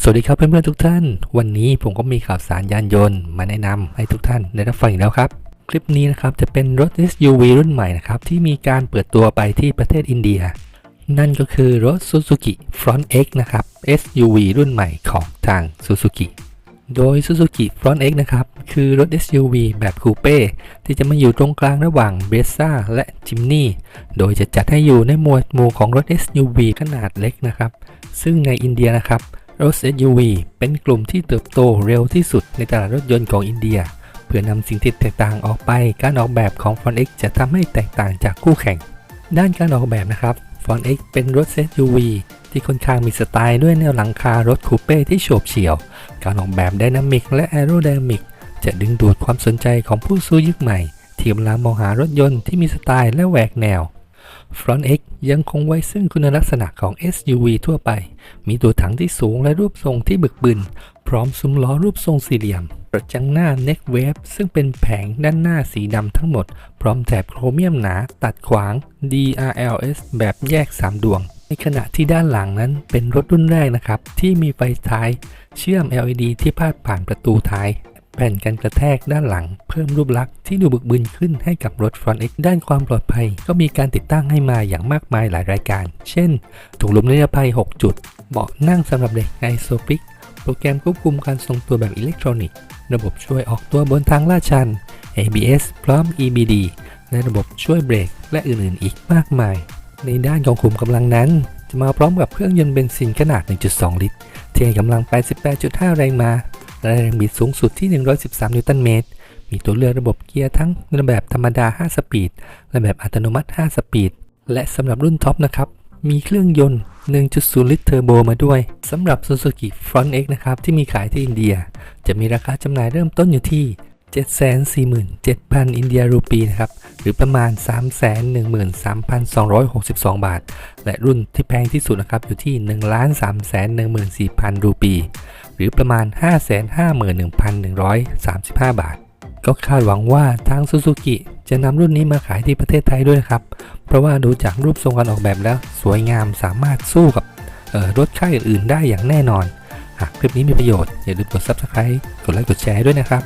สวัสดีครับเพื่อนๆทุกท่าน วันนี้ผมก็มีข่าวสารยานยนต์ มาแนะนำให้ทุกท่านได้รับฟังอีกแล้วครับ คลิปนี้นะครับจะเป็นรถ SUV รุ่นใหม่นะครับที่มีการเปิดตัวไปที่ประเทศอินเดีย นั่นก็คือรถ Suzuki Front X นะครับ SUV รุ่นใหม่ของทาง Suzuki โดย Suzuki Front X นะครับคือรถ SUV แบบคูเป้ที่จะมาอยู่ตรงกลางระหว่าง b r e z a และ Jimny โดยจะจัดให้อยู่ในหมวดหมู่ของรถ SUV ขนาดเล็กนะครับซึ่งในอินเดียนะครับ รถ SUV เป็นกลุ่มที่เติบโตเร็วที่สุดในตลาดรถยนต์ของอินเดีย เพื่อนำสิ่งที่แตกต่างออกไป การออกแบบของ f o n X จะทำให้แตกต่างจากคู่แข่ง ด้านการออกแบบนะครับ f o n X เป็นรถ SUV ที่ค่อนข้างมีสไตล์ด้วยแนวหลังคารถคูเป้ที่โฉบเฉี่ยว การออกแบบไดนามิกและแอโรไดนามิกจะดึงดูดความสนใจของผู้ซื้อยุคใหม่ที่กำลังมองหารถยนต์ที่มีสไตล์และแหวกแนว Front X ยังคงไว้ซึ่งคุณลักษณะของ SUV ทั่วไป มีตัวถังที่สูงและรูปทรงที่บึกบึน พร้อมซุ้มล้อรูปทรงสี่เหลี่ยมกระจังหน้า Neck Wave ซึ่งเป็นแผงด้านหน้าสีดำทั้งหมด พร้อมแถบโครเมียมหนาตัดขวาง DRLS แบบแยก 3 ดวง ในขณะที่ด้านหลังนั้นเป็นรถรุ่นแรกนะครับ ที่มีไฟท้าย เชื่อม LED ที่พาดผ่านประตูท้าย แผ่นกันกระแทกด้านหลัง เพิ่มรูปลักษณ์ที่ดูบึกบึนขึ้นให้กับรถ Front X ด้านความปลอดภัย ก็มีการติดตั้งให้มาอย่างมากมายหลายรายการ เช่น ถุงลมนิรภัย 6 จุด เบาะนั่งสำหรับเด็กไอโซฟิก โปรแกรมควบคุมการทรงตัวแบบอิเล็กทรอนิกส์ ระบบช่วยออกตัวบนทางลาดชัน ABS พร้อม EBD และระบบช่วยเบรก และอื่นๆ อีกมากมาย ในด้านของขุมกำลังนั้น จะมาพร้อมกับเครื่องยนต์เบนซินขนาด 1.2 ลิตร ที่ให้กำลัง 88.5 แรงม้า และแรงบิดสูงสุดที่ 113 นิวตันเมตร มีตัวเลือกระบบเกียร์ทั้งแบบธรรมดา 5 สปีด และแบบอัตโนมัติ 5 สปีด และสำหรับรุ่นท็อปนะครับ มีเครื่องยนต์ 1.0 ลิตรเทอร์โบมาด้วย สำหรับ Suzuki Front X นะครับ ที่มีขายที่อินเดีย จะมีราคาจำหน่ายเริ่มต้นอยู่ที่ 747,000 อินเดียรูปีนะครับ หรือประมาณ 313,262 บาท และรุ่นที่แพงที่สุดนะครับ อยู่ที่ 1,314,000 รูปี รือประมาณ 551,135 บาท ก็คาดหวังว่าทางซูซูกิจะนำรุ่นนี้มาขายที่ประเทศไทยด้วยครับ เพราะว่าดูจากรูปทรงการออกแบบแล้ว สวยงามสามารถสู้กับออรถค่ายอื่นๆได้อย่างแน่นอน หากคลิปนี้มีประโยชน์อย่าลืมกด Subscribe กดไลค์กดแชร์ด้วยนะครับ